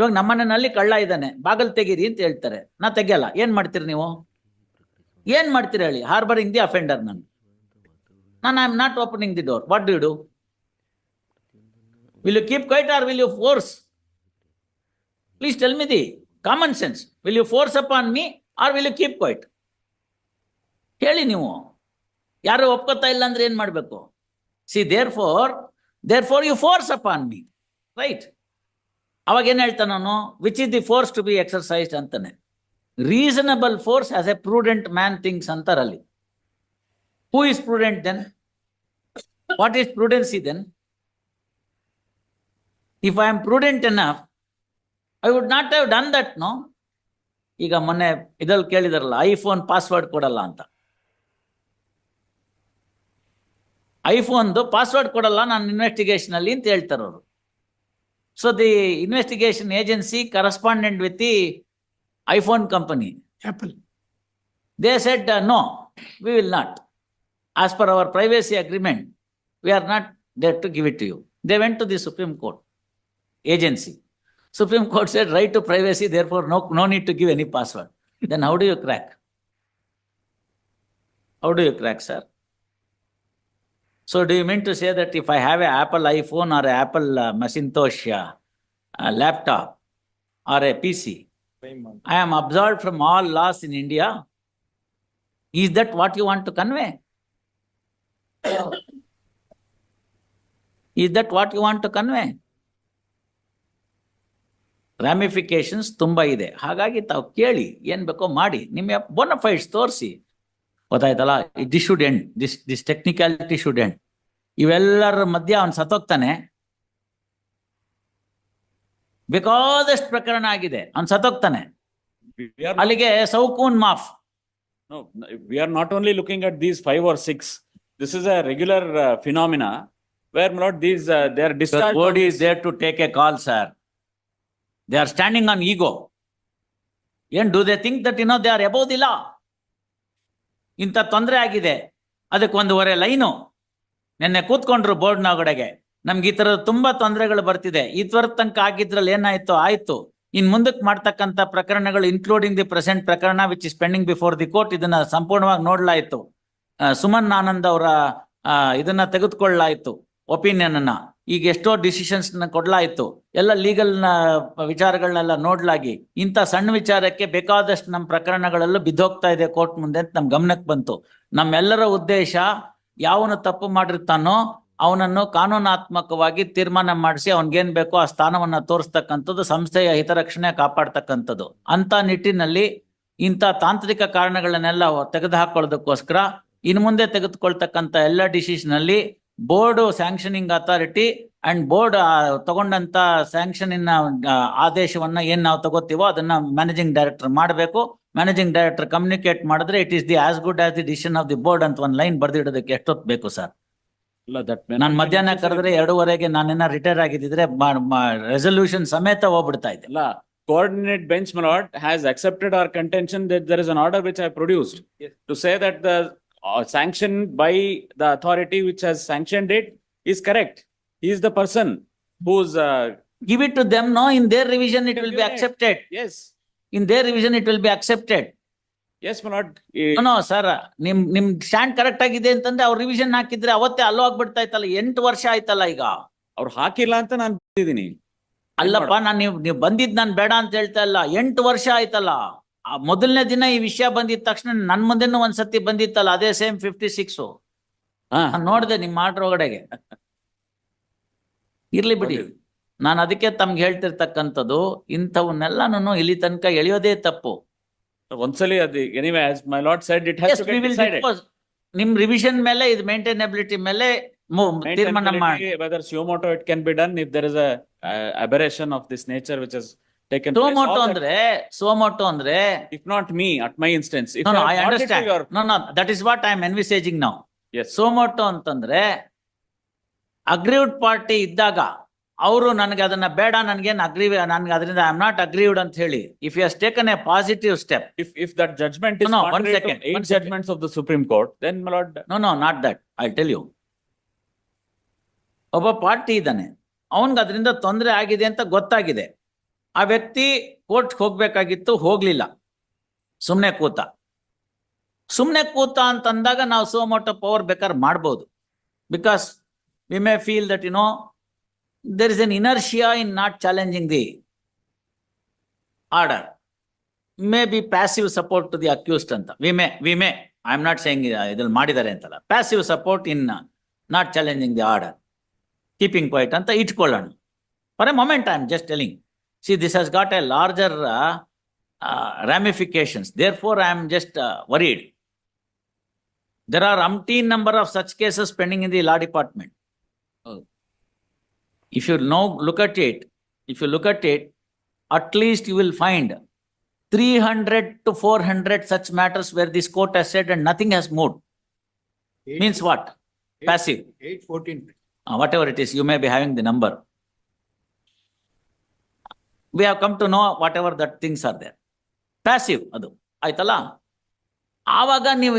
ಇವಾಗ ನಮ್ಮನೆಯಲ್ಲಿ ಕಳ್ಳ ಇದ್ದಾನೆ, ಬಾಗಲ್ ತೆಗೀರಿ ಅಂತ ಹೇಳ್ತಾರೆ. ನಾ ತೆಗಿಯಲ್ಲ, ಏನ್ ಮಾಡ್ತೀರಿ ನೀವು? ಏನ್ ಮಾಡ್ತೀರಿ ಹೇಳಿ? ಹಾರ್ಬರಿಂಗ್ ದಿ ಅಫೆಂಡರ್ ನಾನು. ನಾನು I am not opening the door what do do will you keep quiet or will you force please tell me the common sense will you force up on me or will you keep quiet ಹೇಳಿ ನೀವು. ಯಾರು ಒಪ್ಕೋತಾ ಇಲ್ಲ ಅಂದ್ರೆ ಏನ್ ಮಾಡಬೇಕು? See therefore therefore you force up on me right ಅವಾಗ ಏನ್ ಹೇಳ್ತಾನೆ ಅವನು which is the force to be exercised ಅಂತಾನೆ. Reasonable force as a prudent man thinks ಅಂತಾರಲ್ಲಿ. Who is prudent then what is prudency then if I am prudent enough I would not have done that no ಈಗ ಮೊನ್ನೆ ಇದ್ರಲ್ಲಿ ಕೇಳಿದಾರಲ್ಲ iPhone password ಕೊಡಲ್ಲ ಅಂತ. ಐಫೋನ್ದು password ಕೊಡಲ್ಲ, ನಾನು ಇನ್ವೆಸ್ಟಿಗೇಷನಲ್ಲಿ ಅಂತ ಹೇಳ್ತಾರೆ So the investigation agency corresponded with the iPhone company. Apple. They said, uh, no, we will not. As per our privacy agreement, we are not there to give it to you. They went to the Supreme Court agency. Supreme Court said, right to privacy, therefore no, no need to give any password. then how do you crack? How do you crack, sir? So do you mean to say that if I have a Apple iPhone or an Apple uh, Macintosh uh, uh, laptop or a PC, I am absolved from all laws in India? Is that what you want to convey? Is that what you want to convey? ರ್ಯಾಮಿಫಿಕೇಶನ್ಸ್ ತುಂಬ ಇದೆ ಹಾಗಾಗಿ ತಾವು ಕೇಳಿ ಏನು ಬೇಕೋ ಮಾಡಿ ನಿಮ್ಮ bona fides ತೋರಿಸಿ ಗೊತ್ತಾಯ್ತಲ್ಲ this should end this this technicality should end ಇವೆಲ್ಲರ ಮಧ್ಯೆ ಅವನ್ ಸತ್ತೋಗ್ತಾನೆ ಬೇಕಾದಷ್ಟು ಪ್ರಕರಣ ಆಗಿದೆ ಅವ್ನ್ ಸತ್ತೋಗ್ತಾನೆ We are, ಅಲ್ಲಿಗೆ ಸೌಕೂನ್ ಮಾಫ್ no, we are not only looking at these five or six. This is a regular uh, phenomena where my lord, these, uh, they are The discharged. board is there to take a call, sir. They are standing on ego. And do they think that, you know, they are above the law? ಇಂಥ ತೊಂದರೆ ಆಗಿದೆ. ಅದಕ್ಕೆ ಒಂದೂವರೆ line. ನಿನ್ನೆ ಕೂತ್ಕೊಂಡ್ರು ಬೋರ್ಡ್ನೊಳಗಡೆಗೆ ನಮ್ಗೆ ಈ ಥರದ ತುಂಬಾ ತೊಂದರೆಗಳು ಬರ್ತಿದೆ. ಇದುವರ ತನಕ ಆಗಿದ್ರಲ್ಲಿ ಏನಾಯ್ತು? ಆಯ್ತು. ಇನ್ ಮುಂದಕ್ಕೆ ಮಾಡ್ತಕ್ಕಂಥ ಪ್ರಕರಣಗಳು ಇನ್ಕ್ಲೂಡಿಂಗ್ ದಿ ಪ್ರೆಸೆಂಟ್ ಪ್ರಕರಣ which is pending before the court ಇದನ್ನ ಸಂಪೂರ್ಣವಾಗಿ ನೋಡ್ಲಾಯ್ತು. ಸುಮನ್ ಆನಂದ್ ಅವರ ಇದನ್ನ ತೆಗೆದುಕೊಳ್ಳಲಾಯ್ತು ಒಪಿನಿಯನ್ ಅನ್ನ. ಈಗ ಎಷ್ಟೋ ಡಿಸಿಷನ್ಸ್ ಕೊಡ್ಲಾಯ್ತು. ಎಲ್ಲ ಲೀಗಲ್ ವಿಚಾರಗಳನ್ನೆಲ್ಲ ನೋಡ್ಲಾಗಿ ಇಂಥ ಸಣ್ಣ ವಿಚಾರಕ್ಕೆ ಬೇಕಾದಷ್ಟು ನಮ್ಮ ಪ್ರಕರಣಗಳಲ್ಲೂ ಬಿದ್ದೋಗ್ತಾ ಇದೆ ಕೋರ್ಟ್ ಮುಂದೆ ಅಂತ ನಮ್ ಗಮನಕ್ಕೆ ಬಂತು. ನಮ್ಮೆಲ್ಲರ ಉದ್ದೇಶ ಯಾವನು ತಪ್ಪು ಮಾಡಿರ್ತಾನೋ ಅವನನ್ನು ಕಾನೂನಾತ್ಮಕವಾಗಿ ತೀರ್ಮಾನ ಮಾಡಿಸಿ ಅವನ್ಗೇನ್ ಬೇಕೋ ಆ ಸ್ಥಾನವನ್ನ ತೋರಿಸ್ತಕ್ಕಂಥದ್ದು, ಸಂಸ್ಥೆಯ ಹಿತರಕ್ಷಣೆ ಕಾಪಾಡ್ತಕ್ಕಂಥದ್ದು. ಅಂತ ನಿಟ್ಟಿನಲ್ಲಿ ಇಂಥ ತಾಂತ್ರಿಕ ಕಾರಣಗಳನ್ನೆಲ್ಲ ತೆಗೆದುಹಾಕೊಳ್ಳೋದಕ್ಕೋಸ್ಕರ ಇನ್ನು ಮುಂದೆ ತೆಗೆದುಕೊಳ್ತಕ್ಕಂಥ ಎಲ್ಲ ಡಿಸಿಷನ್ ಅಲ್ಲಿ board sanctioning authority and board ತಗೊಂಡಂತ sanction ಆದೇಶವನ್ನ ಏನ್ ನಾವು ತಗೋತೀವೋ ಅದನ್ನ ಮ್ಯಾನೇಜಿಂಗ್ ಡೈರೆಕ್ಟರ್ ಮಾಡಬೇಕು. ಮ್ಯಾನೇಜಿಂಗ್ ಡೈರೆಕ್ಟರ್ ಕಮ್ಯುನಿಕೇಟ್ ಮಾಡಿದ್ರೆ it is the as good as the decision of the board ಅಂತ ಒಂದು ಲೈನ್ ಬರ್ದಿಡೋದಕ್ಕೆ ಎಷ್ಟೊತ್ತು ಬೇಕು ಸರ್? ನಾನು ಮಧ್ಯಾಹ್ನ. ಕರೆದ್ರೆ ಎರಡೂವರೆಗೆ ನಾನೇನ ರಿಟೈರ್ ಆಗಿದ್ದಿದ್ರೆ ರೆಸೊಲ್ಯೂಷನ್ ಸಮೇತ ಹೋಗ್ಬಿಡ್ತಾ ಇದೆ. ಅಲ್ಲ, coordinate bench, my lord, has accepted our contention that there is an order which I produced to say that the uh, sanction by the authority which has sanctioned it is correct. He is the person who's, uh, give it to them no in their revision it will be accepted yes, in their revision it will be accepted yes, my lord. eh, no sir ನಿಮ್ ನಿಮ್ stand correct ಆಗಿದೆ ಅಂತಂದ್ರೆ ಅವ್ರ revision ಹಾಕಿದ್ರೆ ಅವತ್ತೇ ಅಲ್ಲೋ ಆಗ್ಬಿಡ್ತಾ ಇತ್ತಲ್ಲ ಎಂಟು ವರ್ಷ ಆಯ್ತಲ್ಲ ಈಗ. ಅವ್ರು ಹಾಕಿಲ್ಲ ಅಂತ ನಾನು ಬಂದಿದ್ದೀನಿ. ಅಲ್ಲಪ್ಪ ನಾನು ನೀವು ನೀವು ಬಂದಿದ್ ನಾನು ಬೇಡ ಅಂತ ಹೇಳ್ತಾ ಇಲ್ಲ ಎಂಟು ವರ್ಷ ಆಯ್ತಲ್ಲ. ಆ ಮೊದಲನೇ ದಿನ ಈ ವಿಷಯ ಬಂದಿದ ತಕ್ಷಣ ನನ್ ಮುಂದೆನೂ ಒಂದ್ಸತಿ ಬಂದಿತ್ತಲ್ಲ ಅದೇ ಸೇಮ್ ಫಿಫ್ಟಿ ಸಿಕ್ಸ್ ನೋಡಿದೆ ನೋಡ್ದೆ ನಿಮ್ ಮಾಡ್ರ ಒಳಗಡೆಗೆ. ಇರ್ಲಿ ಬಿಡಿ. ನಾನು ಅದಕ್ಕೆ ತಮ್ಗೆ ಹೇಳ್ತಿರ್ತಕ್ಕಂಥದ್ದು ಇಂಥವನ್ನೆಲ್ಲಾನು ಇಲ್ಲಿ ತನಕ ಎಳೆಯೋದೇ ತಪ್ಪು. ಒಂದ್ಸಲಿ ಅದು anyway as my lord we get will ನಿಮ್ ರಿವಿಷನ್ ಮೇಲೆ ಇದು ಮೇಂಟೈನಬಿಲಿಟಿ ಮೇಲೆ ತೀರ್ಮಾನ ಮಾಡಿ. Whether suo moto it can be done if there is a uh, aberration of this nature which taken place. All that- ಅಂದ್ರೆ ಸೋಮೋಟೋ ಅಂದ್ರೆ If not me, at my instance, if No, no, I I have brought it to understand your, no no, that is what I am envisaging now. yes, suo motu ಅಂತಂದ್ರೆ aggrieved party ಇದ್ದಾಗ ಅವರು ನನಗೆ ಅದನ್ನ ಬೇಡ ನನ್ಗೇನ್ agri ನನ್ಗೆ ಅದರಿಂದ I am not aggrieved ಅಂತ ಹೇಳಿ if you has taken a positive step if, if that judgment is No, no, one contrary to second, eight one second. judgments of the Supreme Court, then my lord, no no not that I tell you ಒಬ್ಬ party ಇದ್ದಾನೆ ಅವನ್ಗೆ ಅದರಿಂದ ತೊಂದರೆ ಆಗಿದೆ ಅಂತ ಗೊತ್ತಾಗಿದೆ ಆ ವ್ಯಕ್ತಿ ಕೋರ್ಟ್ಗೆ ಹೋಗ್ಬೇಕಾಗಿತ್ತು, ಹೋಗ್ಲಿಲ್ಲ. ಸುಮ್ಮನೆ ಕೂತ. ಸುಮ್ಮನೆ ಕೂತ ಅಂತಂದಾಗ ನಾವು ಸೋ ಮೋಟ್ ಆಫ್ ಪವರ್ ಬೇಕಾದ್ರೆ ಮಾಡ್ಬೋದು. Because we may feel that you know there is an inertia in not challenging the order may be passive support to the accused ಅಂತ. We may we may I am not saying ಇದ್ರಲ್ಲಿ ಮಾಡಿದ್ದಾರೆ ಅಂತಲ್ಲ. Passive support in not challenging the order keeping point ಅಂತ ಇಟ್ಕೊಳ್ಳೋಣ. For a moment I am just telling See, this has got a larger uh, uh, ramifications. Therefore, I am just uh, worried. There are umpteen number of such cases pending in the law department. Oh. If you now look at it, if you look at it, at least you will find 300 to 400 such matters where this court has said and nothing has moved. Eight, Means what? Eight, Passive. 814. Uh, whatever it is, you may be having the number. We have come to know whatever that things are there passive ಅದು. ಆಯ್ತಲ್ಲ? ಆವಾಗ ನೀವು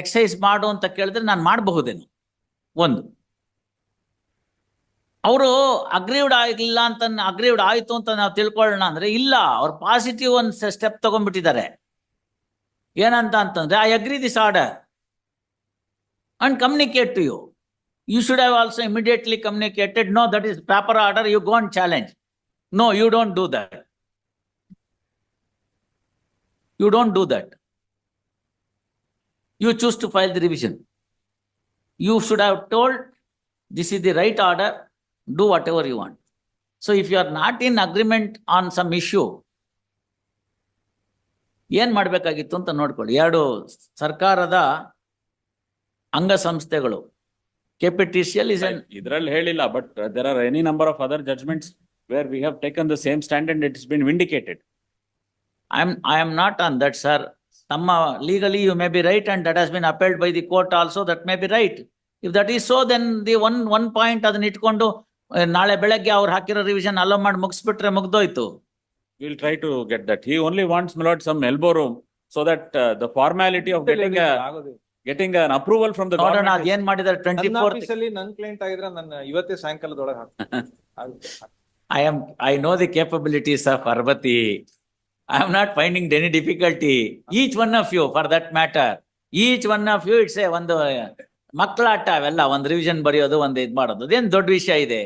exercise ಮಾಡು ಅಂತ ಕೇಳಿದ್ರೆ ನಾನು ಮಾಡಬಹುದೇನು? ಒಂದು. ಅವರು ಅಗ್ರೀವ್ಡ್ ಆಗಿಲ್ಲ ಅಂತ ಅಗ್ರೀವ್ಡ್ ಆಯಿತು ಅಂತ ನಾವು ತಿಳ್ಕೊಳ್ಳೋಣ ಅಂದರೆ ಇಲ್ಲ, ಅವ್ರು ಪಾಸಿಟಿವ್ ಒಂದು ಸ್ಟೆಪ್ ತಗೊಂಡ್ಬಿಟ್ಟಿದ್ದಾರೆ. ಏನಂತ ಅಂತಂದ್ರೆ I agree this order and communicate to you you should have also immediately communicated no that is proper order you go gone challenge No, you don't do that. You don't do that. You choose to file the revision. You should have told, this is the right order, do whatever you want. So if you are not in agreement on some issue, ಏನ್ ಮಾಡಬೇಕಾಗಿತ್ತು ಅಂತ ನೋಡ್ಕೊಳ್ಳಿ ಎರಡು ಸರ್ಕಾರದ ಅಂಗಸಂಸ್ಥೆಗಳು ಕೆಪಿಟಿಸಿಯಲ್ ಇಸ್ ಇದ್ರಲ್ಲಿ ಹೇಳಿಲ್ಲ but there are any number of other judgments where we have taken the same stand and it has been vindicated. I am, I am not on that, sir. Tama, legally you may be right and that has been upheld by the court also, that may be right. If that is so, then the one, one point ಅದನ್ನ ಇಟ್ಕೊಂಡು ಆ, ನಾಳೆ ಬೆಳಗ್ಗೆ ಅವ್ರು ಹಾಕಿರೋ revision hello ಮಾಡಿ ಮುಗಿಸ್ಬಿಟ್ರೆ ಮುಗ್ದೋಯ್ತು. We'll try to get that. He only wants, my lord, some elbow room so that uh, the formality of getting a, getting an approval from the ನೋಡೋಣ government. ಅದ್ is- ಏನ್ ಮಾಡಿದಾರೆ ಟ್ವೆಂಟಿ ನನ್ನ fourth. ಆಫೀಸಲ್ಲಿ ನನ್ client ಆಗಿದ್ರೆ ನನ್ನ ಇವತ್ತೇ ಸಾಯಂಕಾಲದೊಳಗೆ ಹಾಕ್ತೀನಿ. I am, I know the capabilities of Parvati. I am not finding any difficulty. Each one of you for that matter, each one of you, it's a ಒಂದು ಮಕ್ಕಳಾಟ ಅವೆಲ್ಲ ಒಂದು ರಿವಿಷನ್ ಬರೆಯೋದು ಒಂದು ಇದ್ ಮಾಡೋದು. ಅದೇನ್ ದೊಡ್ಡ ವಿಷಯ ಇದೆ.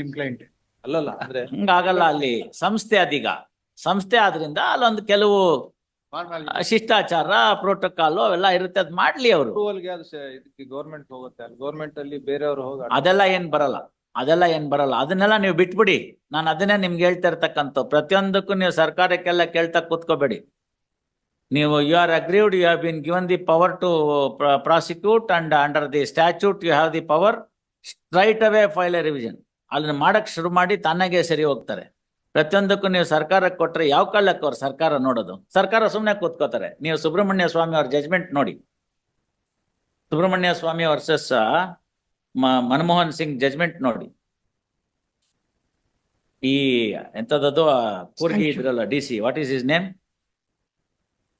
ನಿಮ್ ಕ್ಲೈಂಟ್ ಅಲ್ಲಲ್ಲ ಅಂದ್ರೆ ಹಂಗಾಗಲ್ಲ ಅಲ್ಲಿ. ಸಂಸ್ಥೆ ಅದೀಗ. ಸಂಸ್ಥೆ ಆದ್ರಿಂದ ಅಲ್ಲೊಂದು ಕೆಲವು ಶಿಷ್ಟಾಚಾರ ಪ್ರೋಟೋಕಾಲ್ ಅವೆಲ್ಲ ಇರುತ್ತೆ. ಅದ್ ಮಾಡ್ಲಿ ಅವರು. ಗೌರ್ಮೆಂಟ್ ಹೋಗುತ್ತೆ. ಅಲ್ಲಿ ಗೌರ್ಮೆಂಟ್ ಅಲ್ಲಿ ಬೇರೆಯವರು ಹೋಗಿ ಅದೆಲ್ಲ ಏನ್ ಬರಲ್ಲ. ಅದೆಲ್ಲ ಏನ್ ಬರಲ್ಲ. ಅದನ್ನೆಲ್ಲ ನೀವು ಬಿಟ್ಬಿಡಿ. ನಾನು ಅದನ್ನೇ ನಿಮ್ಗೆ ಹೇಳ್ತಾ ಇರ್ತಕ್ಕಂಥ ಪ್ರತಿಯೊಂದಕ್ಕೂ ನೀವು ಸರ್ಕಾರಕ್ಕೆಲ್ಲ ಕೇಳ್ತಾ ಕೂತ್ಕೋಬೇಡಿ. ನೀವು you are aggrieved you have been given the power to prosecute and under the statute you have the power straight away file a revision ಅದನ್ನ ಮಾಡಕ್ ಶುರು ಮಾಡಿ ತನ್ನಗೆ ಸರಿ ಹೋಗ್ತಾರೆ. ಪ್ರತಿಯೊಂದಕ್ಕೂ ನೀವು ಸರ್ಕಾರಕ್ಕೆ ಕೊಟ್ರೆ ಯಾವ ಕಾಲಕ್ಕೆ ಅವ್ರು ಸರ್ಕಾರ ನೋಡೋದು? ಸರ್ಕಾರ ಸುಮ್ಮನೆ ಕೂತ್ಕೋತಾರೆ. ನೀವು ಸುಬ್ರಹ್ಮಣ್ಯ ಸ್ವಾಮಿ ಅವ್ರ ಜಜ್ಮೆಂಟ್ ನೋಡಿ. ಸುಬ್ರಹ್ಮಣ್ಯ ಸ್ವಾಮಿ ವರ್ಸಸ್ ಮನಮೋಹನ್ ಸಿಂಗ್ ಜಜ್ಮೆಂಟ್ ನೋಡಿ. ಈ ಎಂತದ್ದು ಕೂರ್ಗಿ ಇದ್ರಲ್ಲ D C what is his name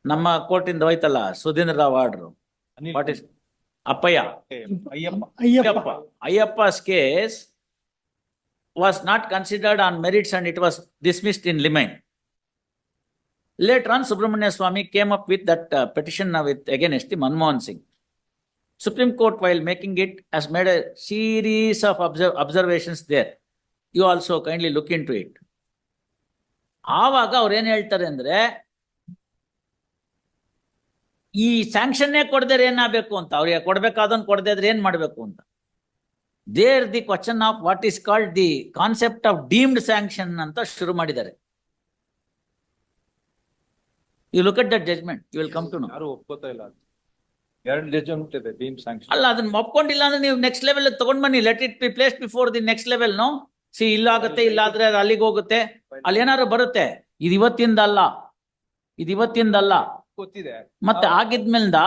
ನಮ್ಮ ಕೋರ್ಟಿಂದ ಹೋಯ್ತಲ್ಲ Sudhindra Rao order. What is Appayya. Ayyappa. Ayyappa's case was not considered on merits and it was dismissed in limine later on Subramanya Swamy came up with that petition with again as the Manmohan Singh Supreme Court, while making it, has made a series of observ- observations there. You also kindly look into it. ಆವಾಗ ಅವ್ರು ಏನ್ ಹೇಳ್ತಾರೆ ಅಂದ್ರೆ ಈ ಸ್ಯಾಂಕ್ಷನ್ನೇ ಕೊಡದ್ರೆ ಏನಾಗಬೇಕು ಅಂತ ಅವ್ರಿಗೆ ಕೊಡ್ಬೇಕಾದನ್ ಕೊಡದೇ ಇದ್ರೆ ಏನ್ ಮಾಡ್ಬೇಕು ಅಂತ there the question of what is called the concept of deemed sanction ಅಂತ ಶುರು ಮಾಡಿದ್ದಾರೆ you look at that judgment you will come to know ಯಾರು ಒಪ್ಕೋತಾ ಇಲ್ಲ. ಎರಡು ಜಡ್ಜ್ಮೆಂಟ್ ಇದೆ ಬೀಮ್ ಸ್ಯಾಂಕ್ಷನ್ ಅಲ್ಲ ಅದನ್ನ ಒಪ್ಕೊಂಡಿಲ್ಲ ಅಂದ್ರೆ ನೀವು ನೆಕ್ಸ್ಟ್ ಲೆವೆಲ್ ತಗೊಂಡ್ ಬನ್ನಿ. Let it be place before the next level no see ಇಲ್ಲಾಗುತ್ತೆ ಇಲ್ಲಾದ್ರೆ ಅದು ಅಲ್ಲಿಗೆ ಹೋಗುತ್ತೆ. ಅಲ್ಲಿ ಏನಾದ್ರು ಬರುತ್ತೆ? ಇದು ಇವತ್ತಿಂದ ಅಲ್ಲ. ಇದು ಇವತ್ತಿಂದ ಅಲ್ಲ. ಗೊತ್ತಿದೆ. ಮತ್ತೆ ಆಗಿದ್ಮೇಲಿಂದ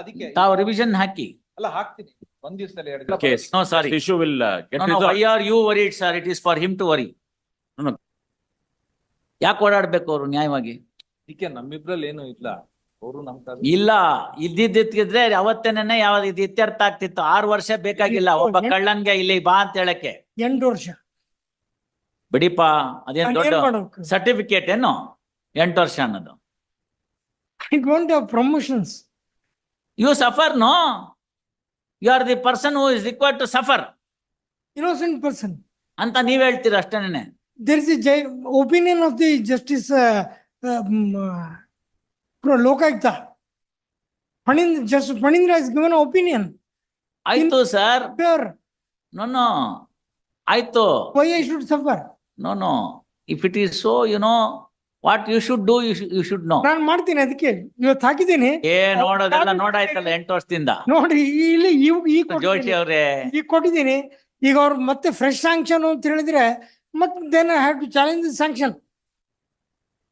ಅದಕ್ಕೆ ತಾವು ರಿವಿಷನ್ ಹಾಕಿ. ಅಲ್ಲ ಹಾಕ್ತೀನಿ. ಒಂದ್ ದಿವಸದಲ್ಲಿ ಎರಡು Case. Sorry issue will will uh, get worry it resolved. It are for him to worry. No, no. ಯಾಕೆ ಓಡಾಡ್ಬೇಕು ಅವರು ನ್ಯಾಯವಾಗಿ? ಅದಕ್ಕೆ ನಮ್ಮಿಬ್ರಲ್ಲಿ ಏನು ಇಲ್ಲ. ಇಲ್ಲ ಇದ್ದಿದ್ದಿದ್ರೆ ಅವತ್ತೇನೆ ಯಾವ ಇದು ಇತ್ಯರ್ಥ ಆಗ್ತಿತ್ತು. ಆರು ವರ್ಷ ಬೇಕಾಗಿಲ್ಲ ಒಬ್ಬ ಕಳ್ಳನ್ಗೆ ಇಲ್ಲಿ ಬಾ ಅಂತ ಹೇಳಕ್ಕೆ. ಎಂಟು ವರ್ಷ. ಬಿಡಿಪ ಅದೇನ್ ದೊಡ್ಡ ಸರ್ಟಿಫಿಕೇಟ್ ಏನು? ಎಂಟು ವರ್ಷ ಅನ್ನೋದು. I don't have promotions you suffer no you are the person who is required to suffer innocent person ಅಂತ ನೀವ್ ಹೇಳ್ತೀರ ಅಷ್ಟೇನೆ there is opinion of the of pro Lokayukta. Panindra, Justice Panindra has given an opinion. ಆಯ್ತು sir. Pure, no no ಆಯ್ತು. Why I should suffer? No no if it is so you know what you should do you you should no ನಾನು ಮಾಡ್ತೀನಿ ಅದಕ್ಕೆ. ಇವತ್ತು ಹಾಕಿದ್ದೀನಿ. ಏ ನೋಡೋದೆಲ್ಲ ನೋಡಾಯ್ತಲ್ಲ ಎಂಟು ವರ್ಷದಿಂದ. ನೋಡಿ ಇಲ್ಲಿ ಈ ಜೋಶಿ ಅವರೇ ಅವ್ರೆ. ಈಗ ಕೊಟ್ಟಿದ್ದೀನಿ. ಈಗ ಅವ್ರು ಮತ್ತೆ ಫ್ರೆಶ್ ಸ್ಯಾಂಕ್ಷನ್ ಅಂತ ಹೇಳಿದ್ರೆ ಮತ್ತೆ then I have to challenge the sanction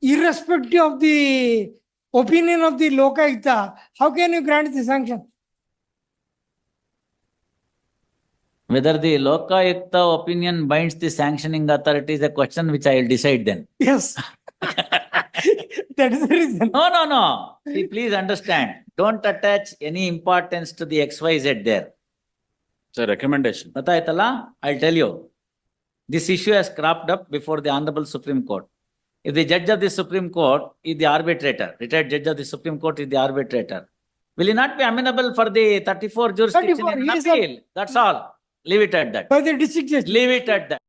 irrespective of the opinion of the Lokayukta, how can you grant the sanction? Whether the Lokayukta opinion binds the sanctioning authority is a question which I will decide then. Yes. that is the reason. No, no, no. See, please understand. Don't attach any importance to the XYZ there. Sir, recommendation. I'll tell you. This issue has cropped up before the Honorable Supreme Court. If the judge of the Supreme Court is the arbitrator, retired judge of the Supreme Court is the arbitrator, will he not be amenable for the thirty-four jurisdiction 34, in he is a- appeal? That's all. Leave it at that. By the district judge. Leave it at that.